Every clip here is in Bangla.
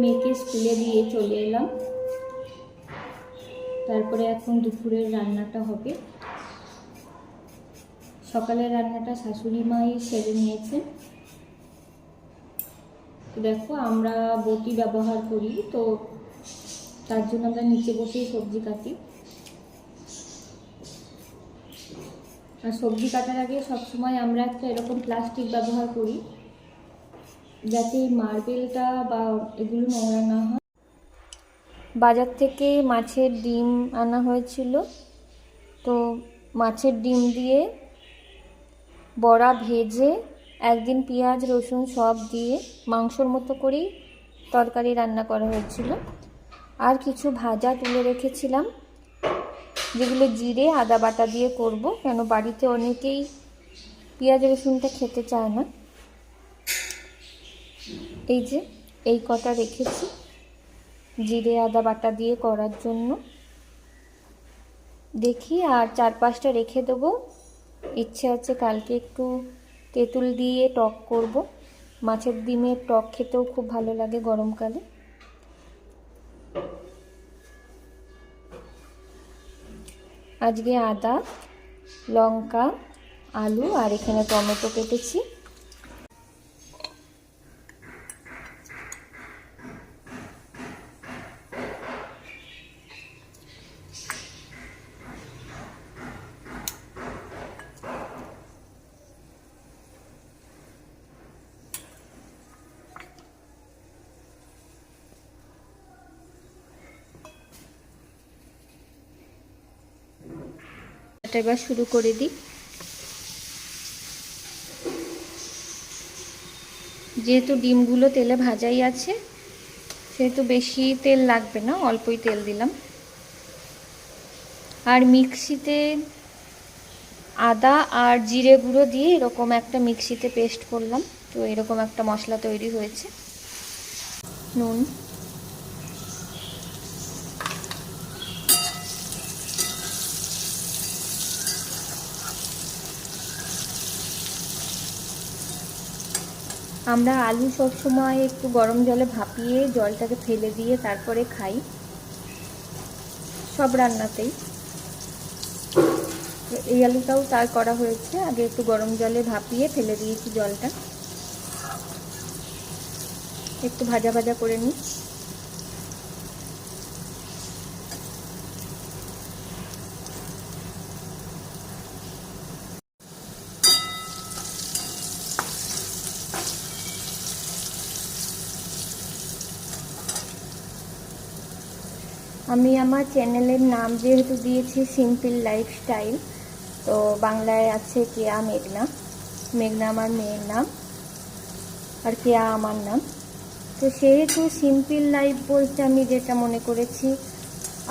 মেয়েকে স্কুলে দিয়ে চলে এলাম। তারপরে এখন দুপুরের রান্নাটা হবে। সকালের রান্নাটা শাশুড়ি মাই সেরে নিয়েছেন দেখো, আমরা বটি ব্যবহার করি, তো তার জন্য আমরা নিচে বসেই সবজি কাটি। আর সবজি কাটার আগে সবসময় আমরা একটা এরকম প্লাস্টিক ব্যবহার করি। যাতে মার্বেলটা বা এগুলো নোংরা না হয়। বাজার থেকে মাছের ডিম আনা হয়েছিল। তো মাছের ডিম দিয়ে বড়া ভেজে, একদিন পেঁয়াজ, রসুন সব দিয়ে মাংসর মতো করেই তরকারি রান্না করা হয়েছিল। আর কিছু ভাজা তুলে রেখেছিলাম, যেগুলো জিরে, আদা বাটা দিয়ে করব, কেন বাড়িতে অনেকেই পেঁয়াজ, রসুনটা খেতে চায় না। এই যে, এই কটা রেখেছি। জিরে, আদা বাটা দিয়ে করার জন্য। দেখি, আর চার পাঁচটা রেখে দেবো। ইচ্ছে আছে কালকে একটু তেঁতুল দিয়ে টক করব। মাছের ডিমের টক খেতেও খুব ভালো লাগে গরমকালে। আজকে আদা, লঙ্কা, আলু, আর এখানে টমেটো কেটেছি। এটা এবার শুরু করে দিই। যেহেতু ডিমগুলো তেলে ভাজাই আছে, সেহেতু বেশি তেল লাগবে না, অল্পই তেল দিলাম। আর মিক্সিতে আদা আর জিরে গুঁড়ো দিয়ে এরকম একটা মিক্সিতে পেস্ট করলাম। তো এরকম একটা মশলা তৈরি হয়েছে। নুন। আমরা আলু সবসময় একটু গরম জলে ভাপিয়ে জলটাকে ফেলে দিয়ে তারপরে খাই। সব রান্নাতেই। এই আলুটাও তার করা হয়েছে। আগে একটু গরম জলে ভাপিয়ে ফেলে দিয়েছি জলটা। একটু ভাজা ভাজা করে নিই। আমি আমার চ্যানেলের নাম যেহেতু দিয়েছি সিম্পল লাইফস্টাইল তো বাংলায় আছে কেয়া মেঘনা। মেঘনা আমার মেয়ের নাম আর কেয়া আমার নাম। তো সেহেতু সিম্পল লাইফ বলতে আমি যেটা মনে করেছি,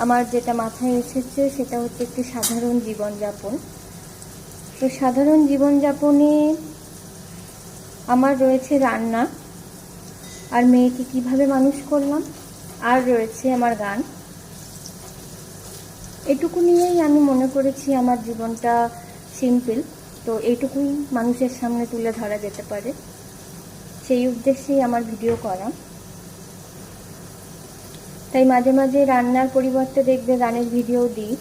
আমার যেটা মাথায় এসেছে সেটা হচ্ছে একটি সাধারণ জীবনযাপন। তো সাধারণ জীবনযাপনে আমার রয়েছে রান্না, আর মেয়েকে কীভাবে মানুষ করলাম, আর রয়েছে আমার গান। এটুকু নিয়েই আমি মনে করেছি আমার জীবনটা সিম্পল তো এইটুকুই মানুষের সামনে তুলে ধরা যেতে পারে। সেই উদ্দেশ্যেই আমার ভিডিও করা। তাই মাঝে মাঝে রান্নার পরিবর্তে দেখবে গানের ভিডিও দিই।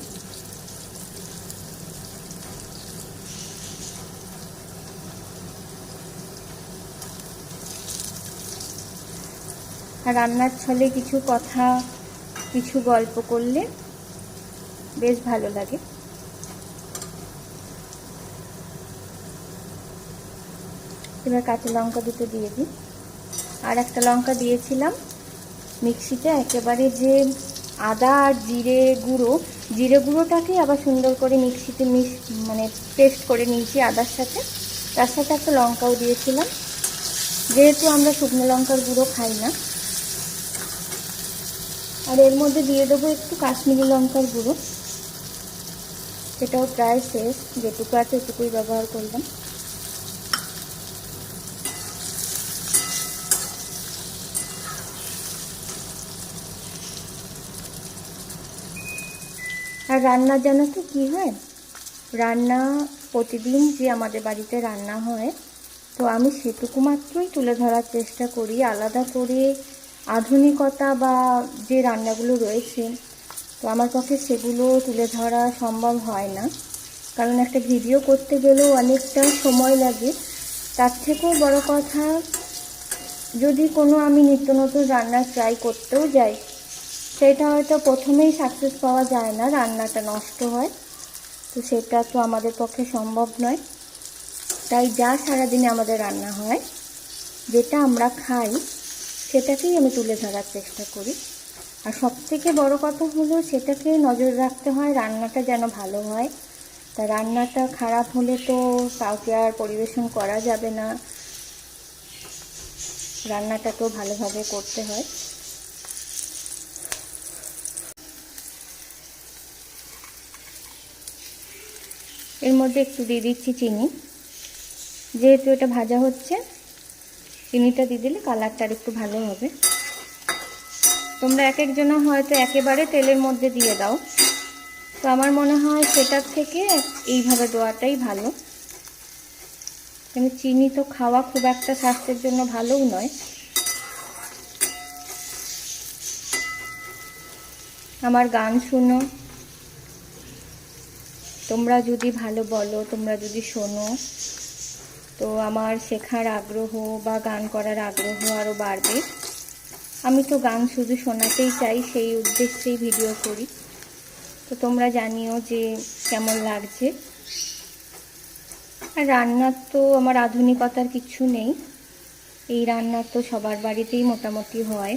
আর রান্নার ছলে কিছু কথা, কিছু গল্প করলে বেশ ভালো লাগে। এবার কাঁচা লঙ্কা দুটো দিয়ে দিই। আর একটা লঙ্কা দিয়েছিলাম মিক্সিতে, একেবারে যে আদা আর জিরে গুঁড়ো, জিরে গুঁড়োটাকে আবার সুন্দর করে মিক্সিতে মিক্স মানে পেস্ট করে নিয়েছি আদার সাথে। তার সাথে একটা লঙ্কাও দিয়েছিলাম। যেহেতু আমরা শুকনো লঙ্কার গুঁড়ো খাই না। আর এর মধ্যে দিয়ে দেবো একটু কাশ্মীরি লঙ্কার গুঁড়ো। সেটাও প্রায় শেষ। যেটুকু আছে এটুকুই ব্যবহার করলাম আর রান্না জানো তো কী হয়? রান্না প্রতিদিন যে আমাদের বাড়িতে রান্না হয়, তো আমি সেটুকু মাত্রই তুলে ধরার চেষ্টা করি। আলাদা করে আধুনিকতা বা যে রান্নাগুলো রয়েছে তো আমার পক্ষে সেগুলো তুলে ধরা সম্ভব হয় না। কারণ একটা ভিডিও করতে গেলেও অনেকটা সময় লাগে। তার থেকেও বড় কথা, যদি কোনো আমি নিত্য নতুন রান্না ট্রাই করতেও যাই, সেটা হয়তো প্রথমেই সাকসেস পাওয়া যায় না, রান্নাটা নষ্ট হয়। তো সেটা তো আমাদের পক্ষে সম্ভব নয়। তাই যা সারাদিনে আমাদের রান্না হয়, যেটা আমরা খাই, সেটাকেই আমি তুলে ধরার চেষ্টা করি। আর সবথেকে বড় কথা হলো সেটাকে নজর রাখতে হয়, রান্নাটা যেন ভালো হয়। তা রান্নাটা খারাপ হলে তো কাউকে আর পরিবেশন করা যাবে না। রান্নাটাকেও ভালোভাবে করতে হয়। এর মধ্যে একটু দিয়ে দিচ্ছি চিনি। যেহেতু এটা ভাজা হচ্ছে, চিনিটা দিয়ে দিলে কালারটা আর একটু ভালো হবে। তোমরা এক একজনা হয়তো একেবারে তেলের মধ্যে দিয়ে দাও। তো আমার মনে হয় সেটার থেকে এইভাবে দেওয়াটাই ভালো। কিন্তু চিনি তো খাওয়া খুব একটা স্বাস্থ্যের জন্য ভালোও নয়। আমার গান শুনো। তোমরা যদি ভালো বলো, তোমরা যদি শোনো। তো আমার শেখার আগ্রহ বা গান করার আগ্রহ আরও বাড়বে। আমি তো গান শুধু শোনাতেই চাই, সেই উদ্দেশ্যেই ভিডিও করি। তো তোমরা জানিও যে কেমন লাগছে। আর রান্নার তো আমার আধুনিকতার কিছু নেই। এই রান্না তো সবার বাড়িতেই মোটামুটি হয়।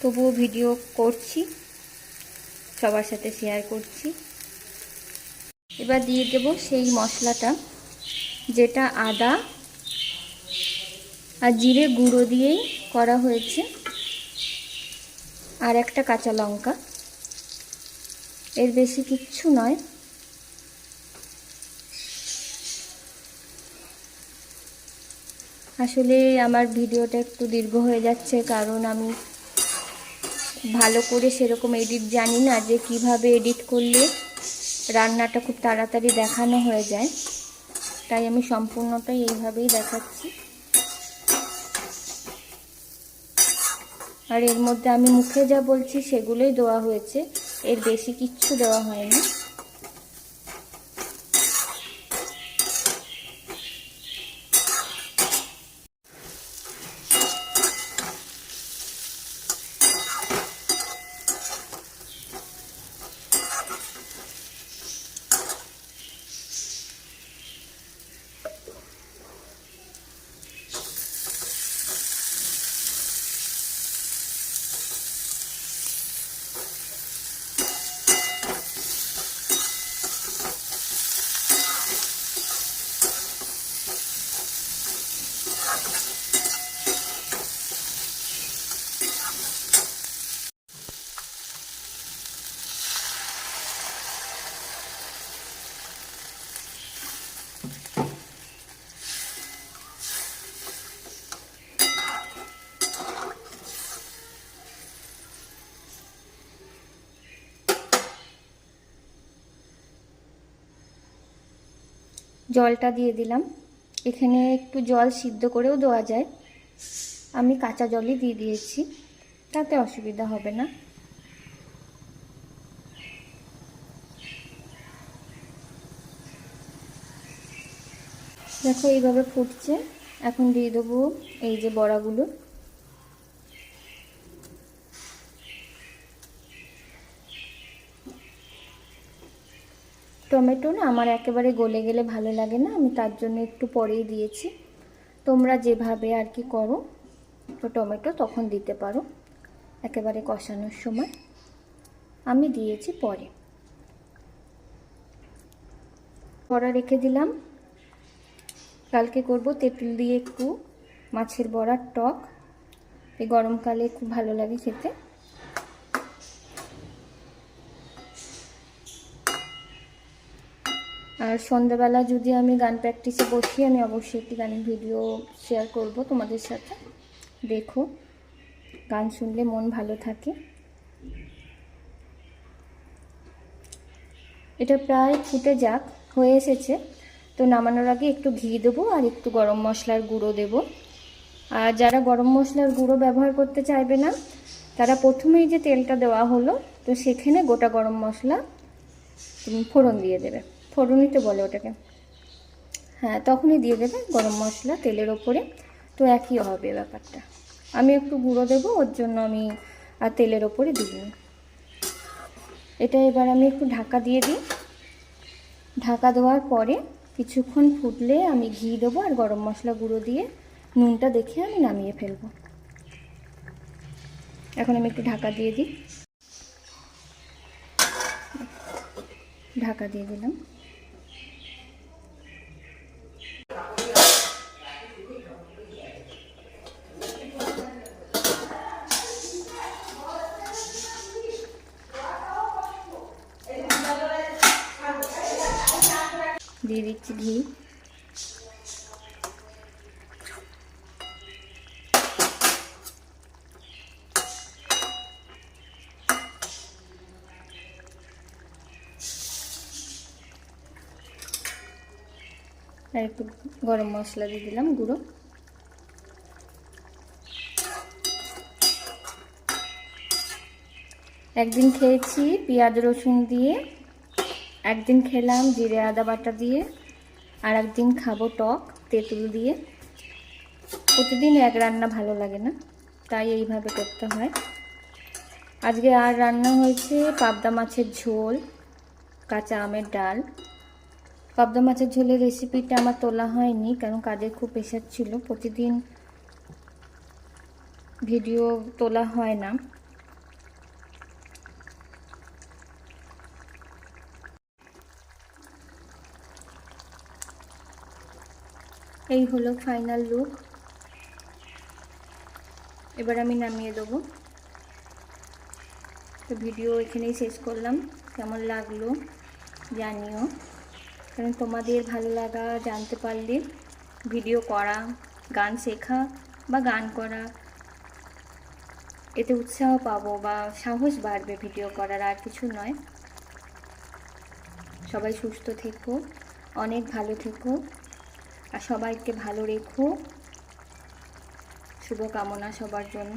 তবুও ভিডিও করছি, সবার সাথে শেয়ার করছি। এবার দিয়ে দেব সেই মশলাটা, যেটা আদা আর জিরে গুঁড়ো দিয়েই করা হয়েছে। আর একটা কাঁচা লঙ্কা। এর বেশি কিচ্ছু নয়। আসলে আমার ভিডিওটা একটু দীর্ঘ হয়ে যাচ্ছে, কারণ আমি ভালো করে সেরকম এডিট জানি না যে কীভাবে এডিট করলে রান্নাটা খুব তাড়াতাড়ি দেখানো হয়ে যায়। তাই আমি সম্পূর্ণটাই এইভাবেই দেখাচ্ছি। আর এর মধ্যে আমি মুখে যা বলছি সেগুলোই দেওয়া হয়েছে। এর বেশি কিচ্ছু দেওয়া হয়নি। জলটা দিয়ে দিলাম। এখানে একটু জল সিদ্ধ করেও দেওয়া যায়। আমি কাঁচা জলই দিয়ে দিয়েছি। তাতে অসুবিধা হবে না। দেখো এইভাবে ফুটছে। এখন দিয়ে দেবো এই যে বড়াগুলো। টমেটো না আমার একেবারে গলে গেলে ভালো লাগে না, আমি তার জন্য একটু পরেই দিয়েছি। তোমরা যেভাবে আর কি করো, তো টমেটো তখন দিতে পারো, একেবারে কষানোর সময়। আমি দিয়েছি পরে। বড়া রেখে দিলাম। কালকে করব তেঁতুল দিয়ে একটু মাছের বড়ার টক। এই গরমকালে খুব ভালো লাগে খেতে। আর সন্ধ্যাবেলা যদি আমি গান প্র্যাকটিসে বসি, আমি অবশ্যই একটি গানের ভিডিও শেয়ার করব তোমাদের সাথে। দেখো, গান শুনলে মন ভালো থাকে। এটা প্রায় ফুটে যাক, হয়ে এসেছে। তো নামানোর আগে একটু ঘি দেবো আর একটু গরম মশলার গুঁড়ো দেবো। আর যারা গরম মশলার গুঁড়ো ব্যবহার করতে চাইবে না, তারা প্রথমেই যে তেলটা দেওয়া হলো, তো সেখানে গোটা গরম মশলা ফোড়ন দিয়ে দেবে। ফোড়নই তো বলে ওটাকে। হ্যাঁ তখনই দিয়ে দেবে গরম মশলা তেলের ওপরে। তো একই হবে ব্যাপারটা। আমি একটু গুঁড়ো দেবো, ওর জন্য আমি আর তেলের ওপরে দিইনি এটা এবার আমি একটু ঢাকা দিয়ে দিই। ঢাকা দেওয়ার পরে কিছুক্ষণ ফুটলে আমি ঘি দেবো আর গরম মশলা গুঁড়ো দিয়ে নুনটা দেখে আমি নামিয়ে ফেলব। এখন আমি একটু ঢাকা দিয়ে দিই। ঢাকা দিয়ে দিলাম। দিয়ে দিচ্ছি ঘি। আর একটু গরম মশলা দিয়ে দিলাম গুঁড়ো। একদিন খেয়েছি পেঁয়াজ রসুন দিয়ে। একদিন খেলাম জিরে আদা বাটা দিয়ে, আর একদিন খাব টক, তেঁতুল দিয়ে। প্রতিদিন এক রান্না ভালো লাগে না, তাই এইভাবে করতে হয়। আজকে আর রান্না হয়েছে পাবদা মাছের ঝোল, কাঁচা আমের ডাল। পাবদা মাছের ঝোলের রেসিপিটা আমার তোলা হয়নি, কারণ কাজের খুব প্রেশার ছিল। প্রতিদিন ভিডিও তোলা হয় না। এই হলো ফাইনাল লুক এবার আমি নামিয়ে দেবো। তো ভিডিও এখানেই শেষ করলাম। কেমন লাগল জানিও। কারণ তোমাদের ভালো লাগা, জানতে পারলে ভিডিও করা, গান শেখা বা গান করা, এতে উৎসাহ পাবো বা সাহস বাড়বে ভিডিও করার, আর কিছু নয়। সবাই সুস্থ থেকো, অনেক ভালো থেকো। আর সবাইকে ভালো রেখো। শুভকামনা সবার জন্য।